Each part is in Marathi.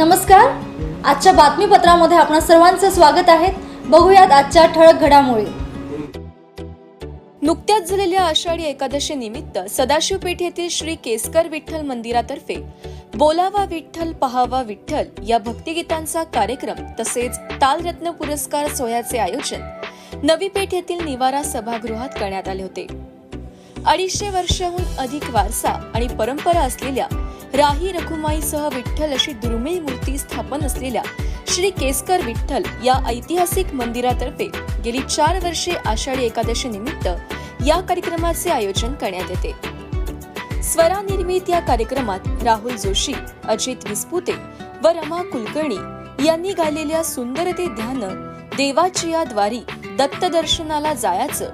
नमस्कार. आजच्या बातमीपत्रामध्ये आपणा सर्वांचं स्वागत आहे. बघूयात आजच्या ठळक घडामोडी. नुकत्याच झालेल्या आषाढी एकादशी निमित्त सदाशिव पेठ येथील श्री केसकर विठ्ठल मंदिरातर्फे बोलावा विठ्ठल पहावा विठ्ठल या भक्तिगीतांचा कार्यक्रम तसेच तालरत्न पुरस्कार सोहळ्याचे आयोजन नवी पेठ येथील निवारा सभागृहात करण्यात आले होते. अडीचशे वर्षाहून अधिक वारसा आणि परंपरा असलेल्या राही रखुमाईसह विठ्ठल अशी दुर्मिळ मूर्ती स्थापन असलेल्या श्री केसकर विठ्ठल या ऐतिहासिक मंदिरातर्फे गेली चार वर्षे आषाढी एकादशी निमित्त या कार्यक्रमाचे आयोजन करण्यात येते. स्वरा निर्मित या कार्यक्रमात राहुल जोशी अजित विस्पुते व रमा कुलकर्णी यांनी गायलेल्या सुंदर ते ध्यान देवाची या द्वारी दत्तदर्शनाला जायाचं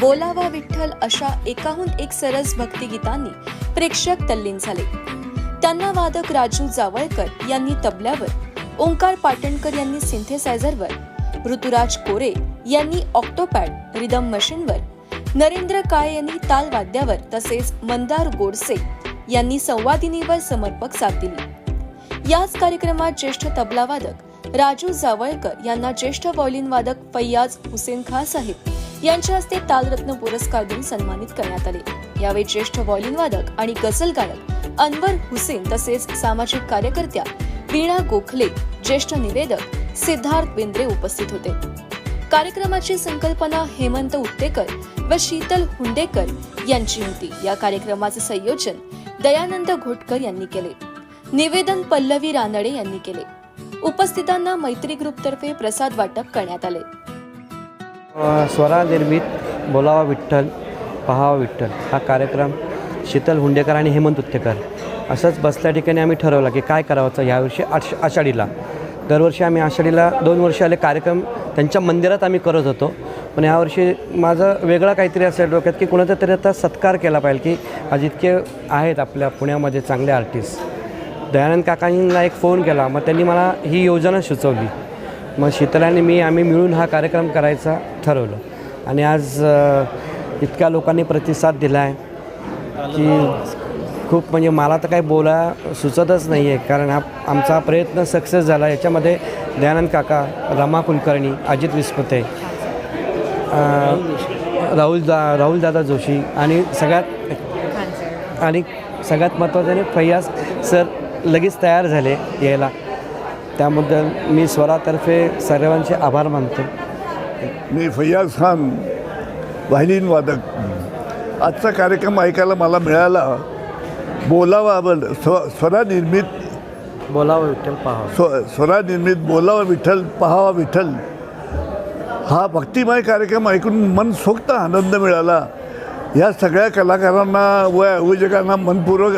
बोलावा विठ्ठल अशा एकाहून एक सरस भक्तिगीतांनी प्रेक्षक तल्लीन झाले. त्यांना वादक राजू जावळकर यांनी तबल्यावर ओंकार पाटणकर यांनी सिंथेसायझरवर ऋतुराज कोरे यांनी ऑक्टोपॅड रिदम मशीनवर नरेंद्र काळे यांनी ताल वाद्यावर तसेच मंदार गोडसे यांनी संवादिनीवर समर्पक साथ दिली. याच कार्यक्रमात ज्येष्ठ तबलावादक राजू जावळकर यांना ज्येष्ठ व्हायोलिन वादक फैयाज हुसेन खान साहेब यांच्या हस्ते तालरत्न पुरस्कार देऊन सन्मानित करण्यात आले. यावेळी ज्येष्ठ व्हायोलिन वादक आणि गझल गायक अनवर हुसेन तसेच सामाजिक कार्यकर्त्या वीणा गोखले ज्येष्ठ निवेदक सिद्धार्थ बेंद्रे उपस्थित होते. कार्यक्रमाची संकल्पना हेमंत उत्तेकर व शीतल हुंडेकर यांची होती. या कार्यक्रमाचे संयोजन दयानंद घोटकर यांनी केले. निवेदन पल्लवी रानडे यांनी केले. उपस्थितांना मैत्री ग्रुपतर्फे प्रसाद वाटप करण्यात आले. स्वरा निर्मित बोलावा विठ्ठल पहावा विठ्ठल हा कार्यक्रम शीतल हुंडेकर आणि हेमंत उत्तेकर. असंच बसल्या ठिकाणी आम्ही ठरवलं की काय करावंचं यावर्षी आष आषाढीला. दरवर्षी आम्ही आषाढीला दोन वर्ष आले कार्यक्रम त्यांच्या मंदिरात आम्ही करत होतो. पण यावर्षी माझं वेगळं काहीतरी असेल डोक्यात की कुणाचा तरी आता सत्कार केला पाहिजे की आज इतके आहेत आपल्या पुण्यामध्ये चांगले आर्टिस्ट. दयानंद काकांना एक फोन केला मग त्यांनी मला ही योजना सुचवली. मग शीतलाने मी आम्ही मिळून हा कार्यक्रम करायचा ठरवलं. आणि आज इतक्या लोकांनी प्रतिसाद दिला आहे की खूप म्हणजे मला तर काही बोला सुचतच नाही आहे कारण हा आमचा प्रयत्न सक्सेस झाला. याच्यामध्ये दयानंद काका रमा कुलकर्णी अजित विस्पते राहुल दा राहुल दादा जोशी आणि सगळ्यात आणि सगळ्यात महत्त्वाचं म्हणजे फैयाज सर लगेच तयार झाले यायला. त्याबद्दल मी स्वरातर्फे सर्वांचे आभार मानतो. मी फैयाज खान वाहिनीन वादक आजचा कार्यक्रम ऐकायला मला मिळाला. बोलावा बल- स्व स्वरा निर्मित. बोलावं विठ्ठल पहा स्व स्वरा निर्मित बोलावा विठ्ठल पहावा विठ्ठल. हा भक्तिमय कार्यक्रम ऐकून मनसोक्त आनंद मिळाला. या सगळ्या कलाकारांना व आयोजकांना मनपूर्वक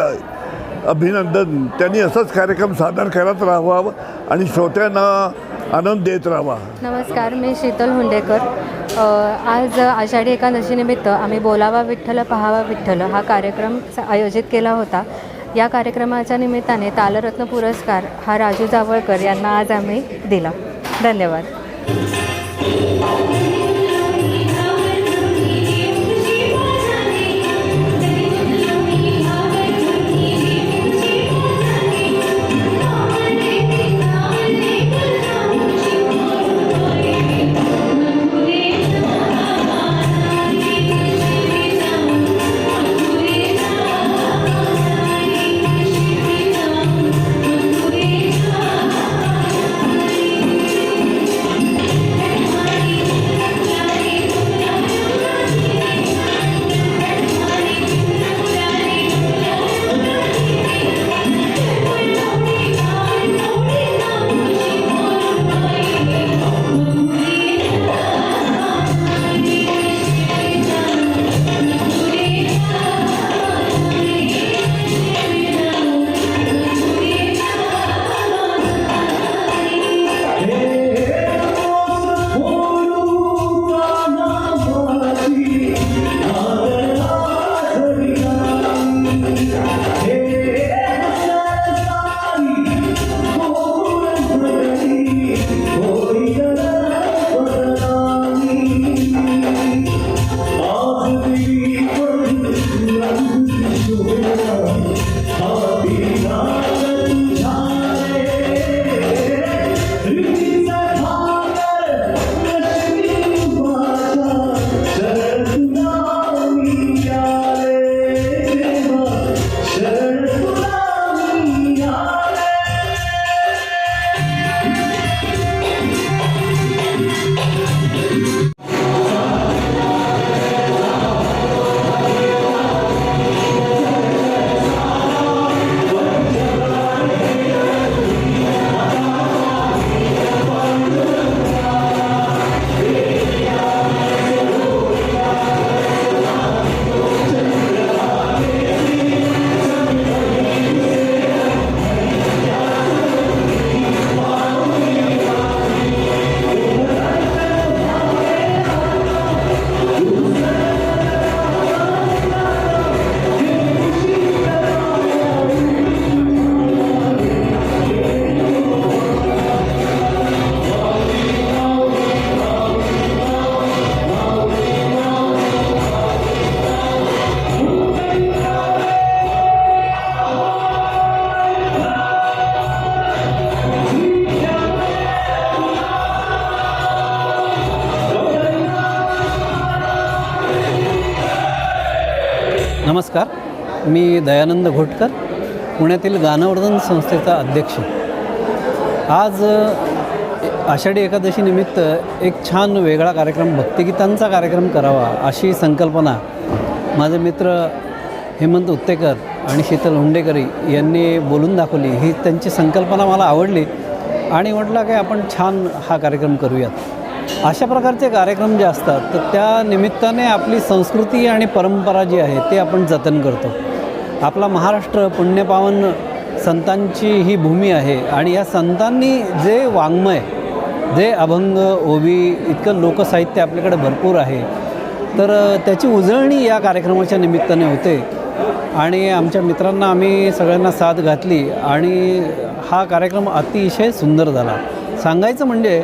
अभिनंदन. त्यांनी असंच कार्यक्रम सादर करत राहावा आणि श्रोत्यांना आनंद देत राहावा नमस्कार मी शीतल हुंडेकर. आज आषाढी एकादशीनिमित्त आम्ही बोलावा विठ्ठल पहावा विठ्ठल हा कार्यक्रम स- आयोजित केला होता. या कार्यक्रमाच्या निमित्ताने तालरत्न पुरस्कार हा राजू जावळकर यांना आज आम्ही दिला. धन्यवाद. नमस्कार. मी दयानंद घोटकर पुण्यातील गानवर्धन संस्थेचा अध्यक्ष. आज आषाढी एकादशीनिमित्त एक छान वेगळा कार्यक्रम भक्तिगीतांचा कार्यक्रम करावा अशी संकल्पना माझे मित्र हेमंत उत्तेकर आणि शीतल हुंडेकरी यांनी बोलून दाखवली. ही त्यांची संकल्पना मला आवडली आणि म्हटलं की आपण छान हा कार्यक्रम करूयात. अशा प्रकारचे कार्यक्रम जे असतात तर त्या निमित्ताने आपली संस्कृती आणि परंपरा जी आहे ते आपण जतन करतो. आपला महाराष्ट्र पुण्यपावन संतांची ही भूमी आहे आणि या संतांनी जे वाङ्मय जे अभंग ओवी इतकं लोकसाहित्य आपल्याकडे भरपूर आहे तर त्याची उजळणी या कार्यक्रमाच्या निमित्ताने होते. आणि आमच्या मित्रांना आम्ही सगळ्यांना साथ घातली आणि हा कार्यक्रम अतिशय सुंदर झाला. सांगायचं म्हणजे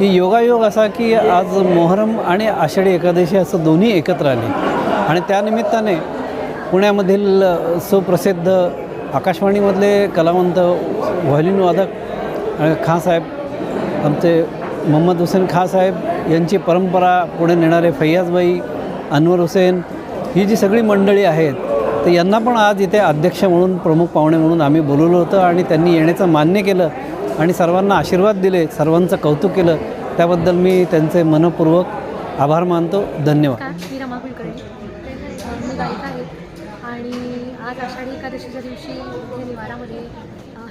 की योगायोग असा की आज मोहरम आणि आषाढी एकादशी असं दोन्ही एकत्र आले. आणि त्यानिमित्ताने पुण्यामधील सुप्रसिद्ध आकाशवाणीमधले कलावंत व्हायोलिन वादक अ, आमचे मोहम्मद हुसेन खाँसाहेब यांची परंपरा पुढे नेणारे फैयाजबाई अनवर हुसेन ही जी सगळी मंडळी आहेत तर यांना पण आज इथे अध्यक्ष म्हणून प्रमुख पाहुणे म्हणून आम्ही बोलवलं होतं आणि त्यांनी येण्याचं मान्य केलं. आणि सर्वांना आशीर्वाद दिले सर्वांचं कौतुक केलं त्याबद्दल मी त्यांचे मनपूर्वक आभार मानतो. धन्यवाद. मी रमा कुलकर्णी. मी गायिका आहे. आणि आज आषाढी एकादशीच्या दिवशी इथे निवारामध्ये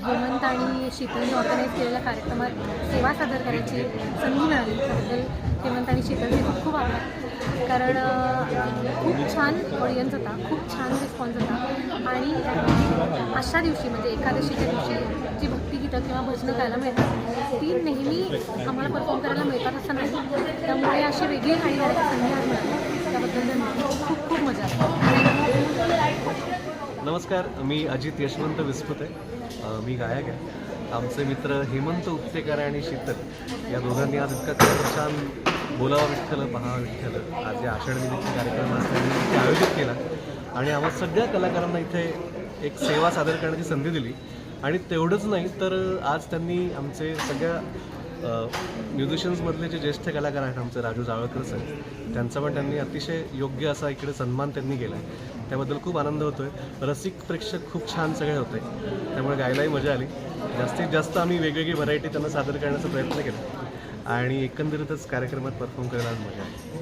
हेमंत आणि शीतलने ऑर्गनाईज केलेल्या कार्यक्रमात सेवा सादर करायची संधी मिळाली. त्याबद्दल हेमंत आणि शीतलने खूप खूप आभार. कारण खूप छान ऑडियन्स होता खूप छान रिस्पॉन्स होता. आणि अशा दिवशी म्हणजे एकादशीच्या दिवशी जी भक्तिगीतं किंवा भजनं गायला मिळतात ती नेहमी आम्हाला परफॉर्म करायला मिळतात असं नाही. त्यामुळे अशी वेगळी गाणी गाण्याची संधी आज मिळाली त्याबद्दल धन्यवाद. खूप खूप मजा आली. नमस्कार मी अजित यशवंत विस्पुते आहे मी गायक आहे. आमचे मित्र हेमंत उपतेकर आणि शीतल या दोघांनी आज इतका छान बोलावा विठ्ठल पहा विठ्ठल. आज या आषाढ निमित्त कार्यक्रम त्यांनी आयोजित केला. आणि आम्हा सगळ्या कलाकारांना इथे एक सेवा सादर करण्याची संधी दिली. आणि तेवढंच नाही तर आज त्यांनी आमचे सगळ्या म्युझिशियन्समधले जे ज्येष्ठ कलाकार आहेत आमचे राजू जावळकर सर त्यांचा पण त्यांनी अतिशय योग्य असा इकडे सन्मान त्यांनी केला आहे त्याबद्दल खूप आनंद होतो आहे रसिक प्रेक्षक खूप छान सगळे होते. त्यामुळे गायलाही मजा आली. जास्तीत जास्त आम्ही वेगवेगळी व्हरायटी त्यांना सादर करण्याचा प्रयत्न केला. आणि एकंदरीतच कार्यक्रमात परफॉर्म करायला आज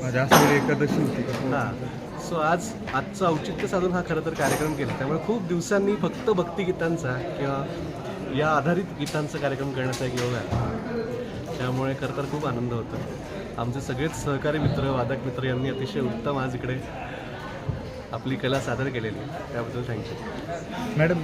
मजा आली. एकादशी होती. हां. सो आज आजचं औचित्य साधून हा खरं तर कार्यक्रम केला. त्यामुळे खूप दिवसांनी फक्त भक्तिगीतांचा किंवा या आधारित गीतांचा कार्यक्रम करण्याचा एक योग आहे. त्यामुळे खरंतर खूप आनंद होतो आमचे सगळेच सहकारी मित्र वादक मित्र यांनी अतिशय उत्तम आज इकडे आपली कला सादर केलेली आहे. त्याबद्दल थँक्यू मॅडम